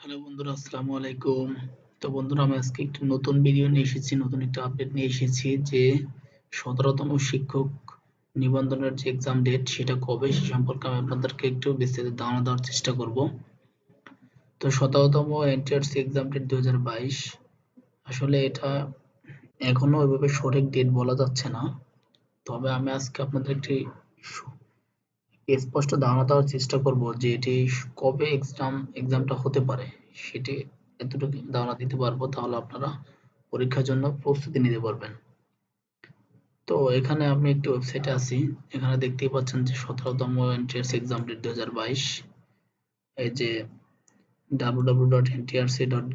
Hello বন্ধুরা, আসসালামু আলাইকুম। তো বন্ধুরা, আমি আজকে একটি নতুন ভিডিও নিয়ে এসেছি, নতুন একটা আপডেট নিয়ে এসেছি যে সতেরোতম শিক্ষক নিবন্ধনের যে এক্সাম ডেট সেটা কবে, সে সম্পর্কে আমি আপনাদেরকে একটু বিস্তারিত ধারণা দেওয়ার চেষ্টা করব। তো সতেরোতম এনটিআরসি এক্সাম ডেট দু হাজার বাইশ, আসলে এটা এখনও ওইভাবে সঠিক ডেট বলা যাচ্ছে না। তবে আমি আজকে আপনাদের একটি স্পষ্ট ধারণা দেওয়ার চেষ্টা করব যে এটি কবে এক্সাম এক্সামটা হতে পারে। সেটি এতটুকু ধারণা দিতে পারব, তাহলে আপনারা পরীক্ষার জন্য প্রস্তুতি নিতে পারবেন। তো এখানে আমি একটি ওয়েবসাইটে আছি। এখানে দেখতেই পাচ্ছেন যে সতেরোতম এনটিআরসি এক্সাম ডেট দু হাজার বাইশ। এই যে W W dot N TRC dot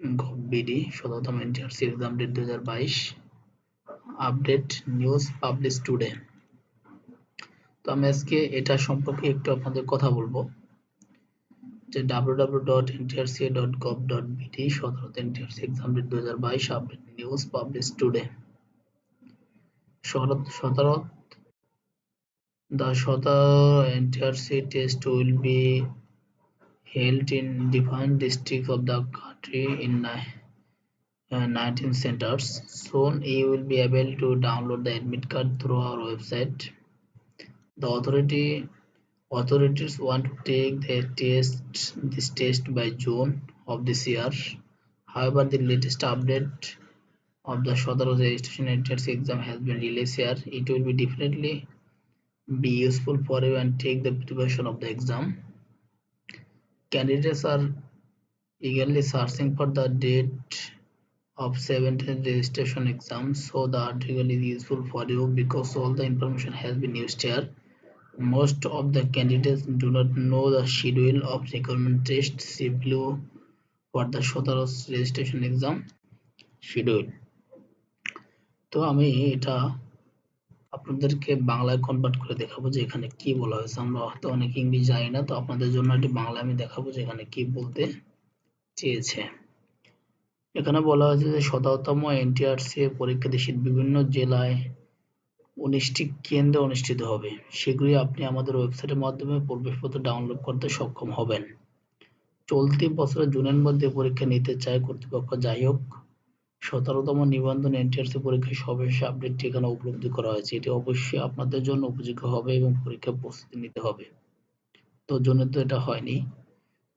gov BD সতেরোতম এনটিআরসি এক্সাম ডেট দু হাজার বাইশ। আপডেট নিউজ পাবলিশ টুডে আমি আজকে এটা সম্পর্কে একটু আপনাদের কথা বলব। যে www.ntrca.gov.bt সতেরো এনটিআরসি এক্সাম ডেট দু হাজার বাইশ আপডেট নিউজ পাবলিশ টুডে শরৎ সতেরৎ দ্য সতেরো NTRC test will be held in different district of the country in না nineteen centres soon you will be able to download the admit card through our website The authority authorities want to take the test this test by June of this year. However, the latest update of the Shodaro registration entrance exam has been released here. It will be definitely be useful for you and take the preparation of the exam. Candidates are eagerly searching for the date of 17th registration exam so the article is useful for you because all the information has been used here most of the candidates do not know the schedule of requirement test see below for the Shotaros registration exam schedule. তো আমি এটা আপনাদেরকে বাংলায় convert করে দেখাবো যে এখানে কি বলা হয়েছে। আমরা হয়তো অনেক ইংলিশ জানি না, তো আপনাদের জন্য এটি বাংলায় আমি দেখাবো যে এখানে কি বলতে চেয়েছে। এখানে বলা হয়েছে যে শততম এনটিআরসি পরীক্ষা দেশের বিভিন্ন জেলায় উনিশটি কেন্দ্রে অনুষ্ঠিত হবে। সেগুলি আপনি আমাদের ওয়েবসাইটের মাধ্যমে প্রবেশপত্র ডাউনলোড করতে সক্ষম হবেন। চলতি বছরের জুনের মধ্যে পরীক্ষা নিতে চায় কর্তৃপক্ষ। যাই হোক, সতেরোতম নিবন্ধন এনটিআরসি পরীক্ষায় সর্বশেষ আপডেট ঠিকানা উপলব্ধি করা হয়েছে। এটি অবশ্যই আপনাদের জন্য উপযোগী হবে এবং পরীক্ষা প্রস্তুতি নিতে হবে। তো জন্য তো এটা হয়নি।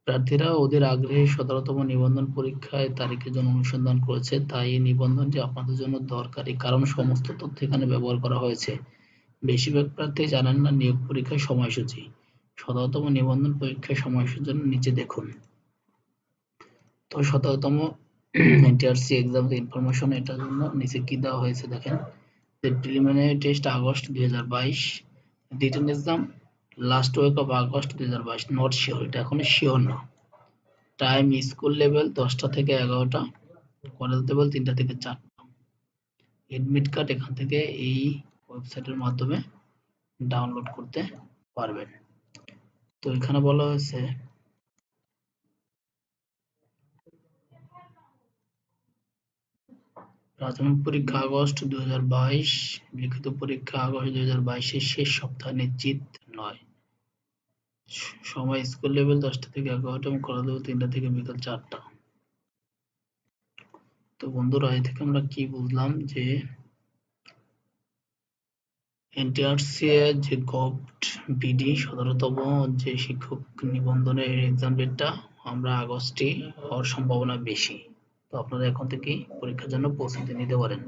প্রার্থীরা ওদের আগ্রহে সতেরোতম নিবন্ধন পরীক্ষায় তারিখের জন্য অনুসন্ধান করেছে। তাই এই নিবন্ধনটি আপনাদের জন্য দরকারি, কারণ সমস্ত তথ্য এখানে ব্যবহার করা হয়েছে। বেশিরভাগ প্রার্থী জানেন না নিয়োগ পরীক্ষার সময়সূচি। সতেরোতম নিবন্ধন পরীক্ষার সময়সূচির জন্য নিচে দেখুন। তো সতেরোতম এনটিআরসি এক্সাম ইনফরমেশন এটার জন্য নিচে কি দেওয়া হয়েছে দেখেন। যে প্রিলিমিনারি টেস্ট আগস্ট দুই হাজার বাইশ। Written exam last week of August দুই হাজার বাইশ নট শিওর এটা এখনও শিওর না। টাইম স্কুল লেভেল দশটা থেকে এগারোটা কলেজ লেভেল তিনটা থেকে চারটা। এডমিট কার্ড এখান থেকে এই ওয়েবসাইটের মাধ্যমে ডাউনলোড করতে পারবেন। তো এখানে বলা হয়েছে, প্রাথমিক পরীক্ষা আগস্ট দুই হাজার বাইশ, লিখিত পরীক্ষা আগস্ট দু হাজার শেষ সপ্তাহ নিশ্চিত। নয় সময় স্কুল লেভেল দশটা থেকে এগারোটা এবং কলেজ লেভেল তিনটা থেকে বিকাল চারটা। তো বন্ধুরা, এ থেকে আমরা কি বুঝলাম যে এনটিআরসি যে গভট বিডি সতেরোতম যে শিক্ষক নিবন্ধনের এক্সাম ডেটটা আমরা আগস্টে হওয়ার সম্ভাবনা বেশি। তো আপনারা এখন থেকেই পরীক্ষার জন্য প্রস্তুতি নিতে পারেন।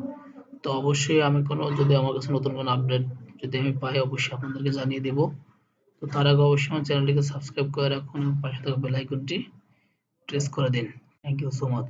তো অবশ্যই আমি কোনো, যদি আমার কাছে নতুন কোনো আপডেট যদি আমি পাই, অবশ্যই আপনাদেরকে জানিয়ে দেব। তো তার আগে অবশ্যই আমার চ্যানেলটিকে সাবস্ক্রাইব করে রাখুন এবং পাশে থাকা বেল আইকনটি প্রেস করে দিন। Thank you so much